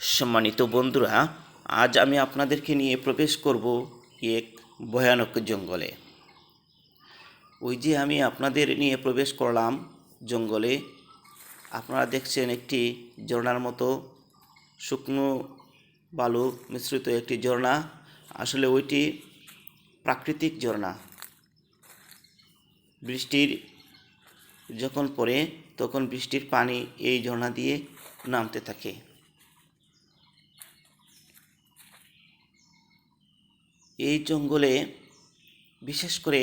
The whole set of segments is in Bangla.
সম্মানিত বন্ধুরা, আজ আমি আপনাদেরকে নিয়ে প্রবেশ করব এক ভয়ানক জঙ্গলে। ওই যে আমি আপনাদের নিয়ে প্রবেশ করলাম জঙ্গলে, আপনারা দেখছেন একটি ঝর্ণার মতো শুকনো বালু মিশ্রিত একটি ঝর্ণা। আসলে ওইটি প্রাকৃতিক ঝর্ণা। বৃষ্টির যখন পড়ে, তখন বৃষ্টির পানি এই ঝর্ণা দিয়ে নামতে থাকে। এই জঙ্গলে বিশেষ করে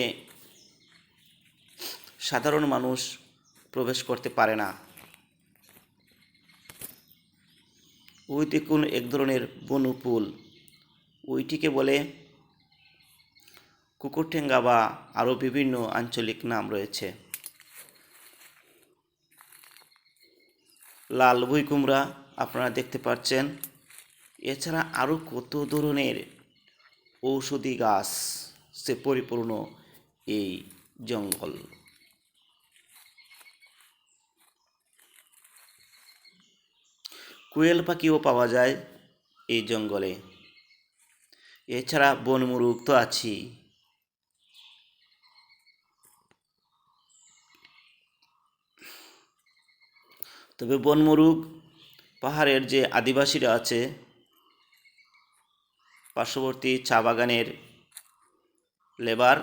সাধারণ মানুষ প্রবেশ করতে পারে না। ওই দেখুন এক ধরনের বনপুল ওইটিকে বলে কুকুরঠেঙ্গা বা আরও বিভিন্ন আঞ্চলিক নাম রয়েছে। লাল বই কুমড়া আপনারা দেখতে পাচ্ছেন। এছাড়া আরও কত ধরনের ঔষধি গাছ, সে পরিপূর্ণ এই জঙ্গল। কোয়েল পাখিও পাওয়া যায় এই জঙ্গলে। এছাড়া বনমুরুগ তো আছেই। তবে বনমুরুগ পাহাড়ের যে আদিবাসীরা আছে পার্শ্ববর্তী চা বাগানের লেবার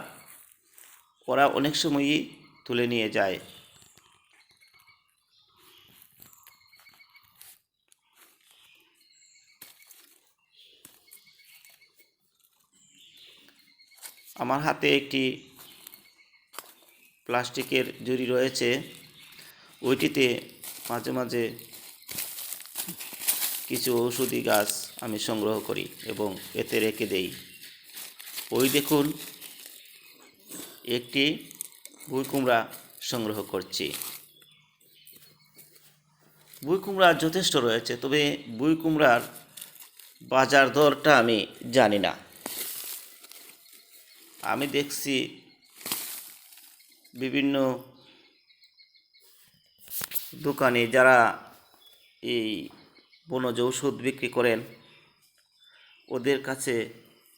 ওরা অনেক সময়ই তুলে নিয়ে যায়। আমার হাতে একটি প্লাস্টিকের ঝুড়ি রয়েছে। ওইটিতে মাঝে মাঝে কিছু ঔষধি গাছ আমি সংগ্রহ করি এবং এতে রেখে দেই। ওই দেখুন, একটি বুই কুমড়া সংগ্রহ করছি। বুই কুমড়া যথেষ্ট রয়েছে, তবে বুই কুমড়ার বাজার দরটা আমি জানি না। আমি দেখছি বিভিন্ন দোকানে যারা এই বনজ ঔষধ বিক্রি করেন। ওদের কাছে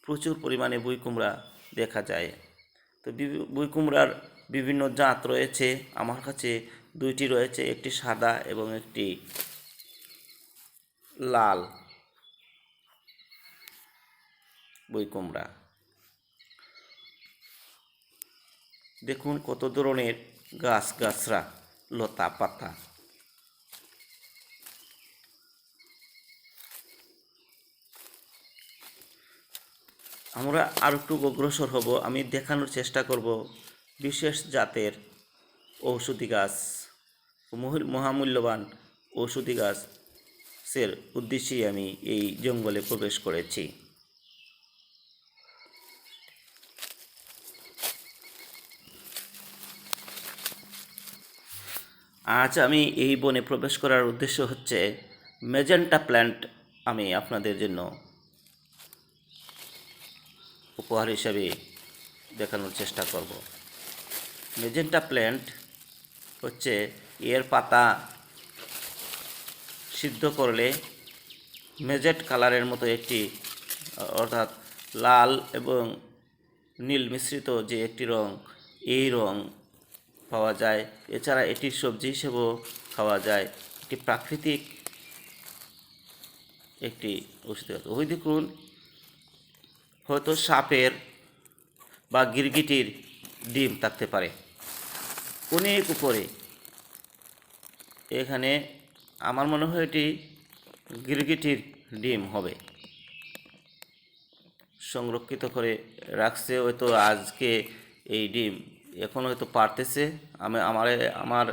প্রচুর পরিমাণে বই কুমড়া দেখা যায়। তো বই কুমড়ার বিভিন্ন জাত রয়েছে। আমার কাছে দুইটি রয়েছে, একটি সাদা এবং একটি লাল বই কুমড়া। দেখুন কত ধরনের গাছ গাছরা, লতা পাতা। আমরা আর একটু অগ্রসর হব। আমি দেখানোর চেষ্টা করব বিশেষ জাতের ঔষধি গাছ মহামূল্যবান ঔষধি গাছের উদ্দেশ্যেই আমি এই জঙ্গলে প্রবেশ করেছি। আজ আমি এই বনে প্রবেশ করার উদ্দেশ্য হচ্ছে মেজেন্টা প্ল্যান্ট আমি আপনাদের জন্য উপহার হিসাবে দেখানোর চেষ্টা করব। মেজেন্টা প্ল্যান্ট হচ্ছে এর পাতা সিদ্ধ করলে মেজেট কালারের মতো একটি, অর্থাৎ লাল এবং নীল মিশ্রিত যে একটি রং, এই রং পাওয়া যায়। এছাড়া এটি সবজি হিসেবেও খাওয়া যায়। একটি প্রাকৃতিক একটি ওই দেখুন হয়তো সাপের বা গিরগিটির ডিম থাকতে পারে। অনেক উপরে। এখানে আমার মনে হয় এটি গিরগিটির ডিম হবে। সংরক্ষিত করে রাখছে, হয়তো আজকে এই ডিম এখন হয়তো পারতেছে। আমি আমার আমার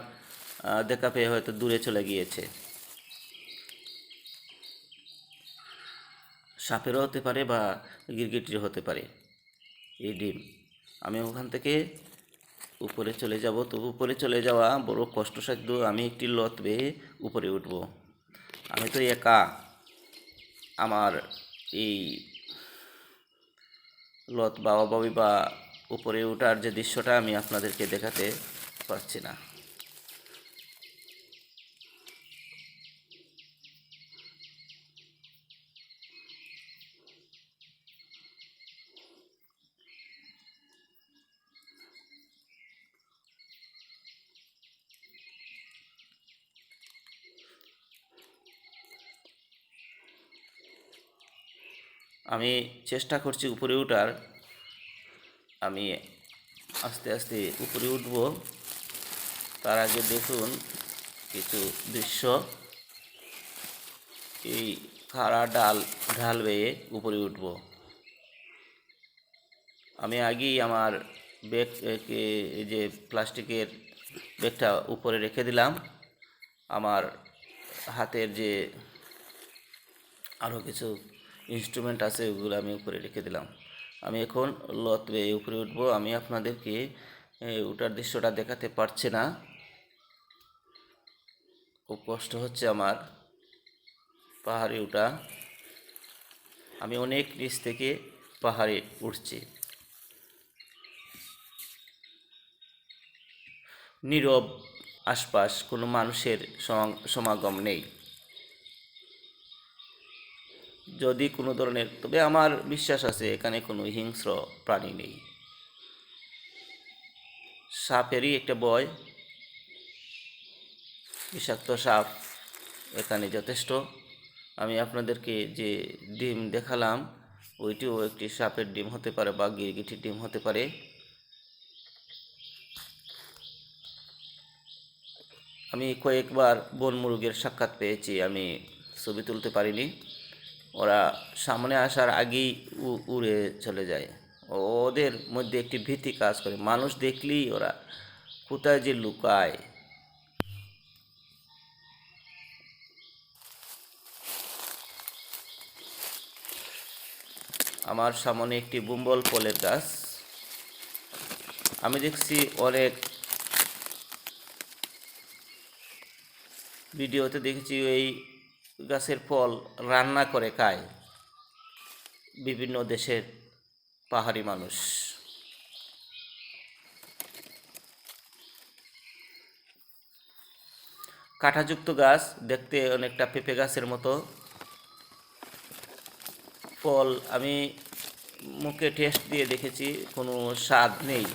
দেখা পেয়ে হয়তো দূরে চলে গিয়েছে। সাপেরও হতে পারে বা গিরগিটির হতে পারে। এই ডিম। আমি ওখান থেকে উপরে চলে যাব। তো উপরে চলে যাওয়া বড় কষ্টসাধ্য। আমি একটি লত বেয়ে উপরে উঠব। আমি তো একা। আমার এই লত বাবা বাবি বা উপরে ওঠার যে দৃশ্যটা আমি আপনাদেরকে দেখাতে পারছি না। আমি চেষ্টা করছি উপরে উঠার। আমি আস্তে আস্তে উপরে উঠব। তার আগে দেখুন কিছু দৃশ্য। এই খাড়া ডাল ঢাল বেয়ে উপরে উঠব। আমি আগেই আমার ব্যাগ এই যে প্লাস্টিকের ব্যাগটা উপরে রেখে দিলাম। আমার হাতের যে আরও কিছু ইনস্ট্রুমেন্ট আছে, ওগুলো আমি উপরে রেখে দিলাম। আমি এখন লত বেয়ে উপরে উঠবো। আমি আপনাদেরকে ওটার দৃশ্যটা দেখাতে পারছি না। খুব কষ্ট হচ্ছে আমার পাহাড়ে ওঠা। আমি অনেক নিচ থেকে পাহাড়ে উঠছি। নীরব আশপাশ কোনো মানুষের সমা- সমাগম নেই। যদি কোনো ধরনের, তবে আমার বিশ্বাস আছে এখানে কোনো হিংস্র প্রাণী নেই। সাপেরই একটা বয়, বিষাক্ত সাপ এখানে যথেষ্ট। আমি আপনাদেরকে যে ডিম দেখালাম, ওইটিও একটি সাপের ডিম হতে পারে বা গিরগিটির ডিম হতে পারে। আমি কয়েকবার বন মুরগের সাক্ষাৎ পেয়েছি, আমি ছবি তুলতে পারিনি। ওরা সামনে আসার আগেই উড়ে চলে যায়। ওদের মধ্যে একটি ভীতি কাজ করে। মানুষ দেখলেই ওরা কোথায় যে লুকায়। আমার সামনে একটি বুম্বল ফলের গাছ। আমি দেখছি অনেক ভিডিওতে দেখেছি এই গাছের ফল রান্না করে খায়। বিভিন্ন দেশের পাহাড়ি মানুষ। কাঁঠাযুক্ত গাছ দেখতে অনেকটা পেঁপে গাছের মতো। ফল আমি মুখে টেস্ট দিয়ে দেখেছি, কোনো স্বাদ নেই।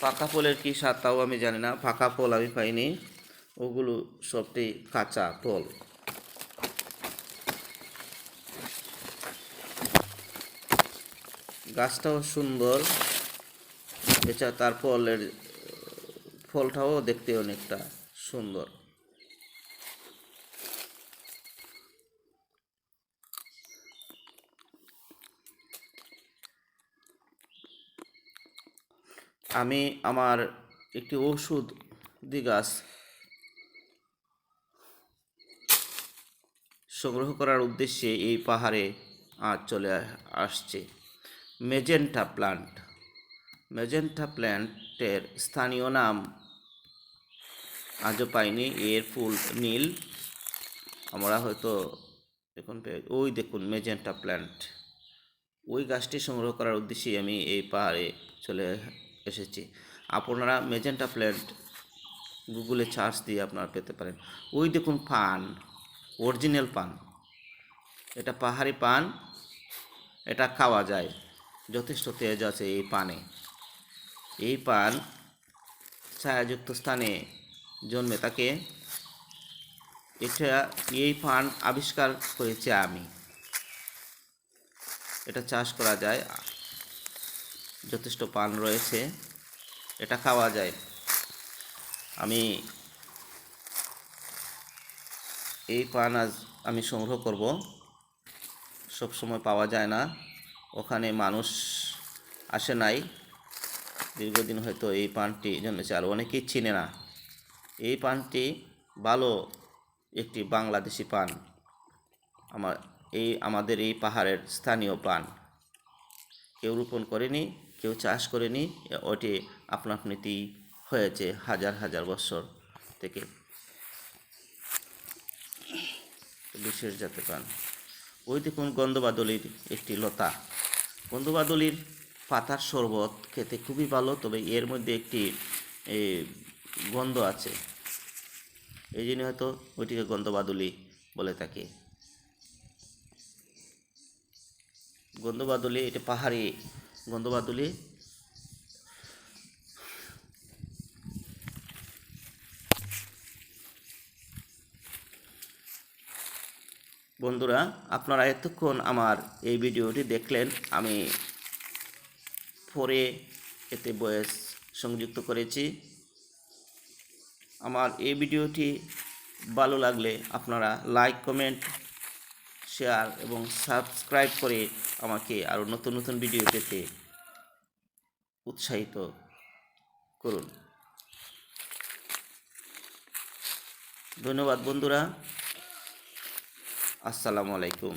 পাকা ফলের কী স্বাদ তাও আমি জানি না, পাকা ফল আমি পাইনি। ওগুলো সবটি কাঁচা ফল গাছটাও সুন্দর। এছাড়া তার ফলের, ফলটাও দেখতে অনেকটা সুন্দর। আমি আমার একটি ওষুধ দি গাছ সংগ্রহ করার উদ্দেশ্যে এই পাহাড়ে আজ চলে আসছে মেজেন্টা প্লান্ট। মেজেন্টা প্ল্যান্টের স্থানীয় নাম আজও পাইনি, এর ফুল নীল। আমরা হয়তো এখন ওই দেখুন মেজেন্টা প্ল্যান্ট ওই গাছটি সংগ্রহ করার উদ্দেশ্যেই আমি এই পাহাড়ে চলে এসেছি। আপনারা মেজেন্টা প্ল্যান্ট গুগলে সার্চ দিয়ে আপনারা পেতে পারেন। ওই দেখুন পান অরিজিনাল পান। এটা পাহাড়ি পান, এটা খাওয়া যায়। যথেষ্ট তেজ আছে এই পানে। এই পান ছায়াযুক্ত স্থানে জন্মে তাকে। এটা, এই পান আবিষ্কার করেছি আমি। এটা চাষ করা যায়। যথেষ্ট পান রয়েছে। এটা খাওয়া যায়। আমি এই পান আজ আমি সংগ্রহ করব। সব সময় পাওয়া যায় না। ওখানে মানুষ আসে নাই। দীর্ঘদিন হয়তো এই পানটি জন্মেছে। আর অনেকেই চিনে না। এই পানটি ভালো একটি বাংলাদেশি পান আমার এই, আমাদের এই পাহাড়ের স্থানীয় পান কেউ রোপণ করেনি, কেউ চাষ করেনি। ওটি আপনা আপনিতেই হয়েছে হাজার হাজার বছর থেকে। বিশেষ জাতের পান ওই দেখুন গন্ধবাদলির একটি লতা। গন্ধবাদলির পাতার শরবত খেতে খুবই ভালো, তবে এর মধ্যে একটি গন্ধ আছে। এই জন্য হয়তো ওইটিকে গন্ধবাদলি বলে থাকে। গন্ধবাদলি, এটা পাহাড়ি গন্ধবাদলি। বন্ধুরা, আপনারা এতক্ষণ আমার এই ভিডিওটি দেখলেন, আমি পরে এতে বয়েস সংযুক্ত করেছি। আমার এই ভিডিওটি ভালো লাগলে আপনারা লাইক কমেন্ট শেয়ার এবং সাবস্ক্রাইব করে আমাকে আরও নতুন নতুন ভিডিও পেতে উৎসাহিত করুন। ধন্যবাদ বন্ধুরা। আসসালামু আলাইকুম।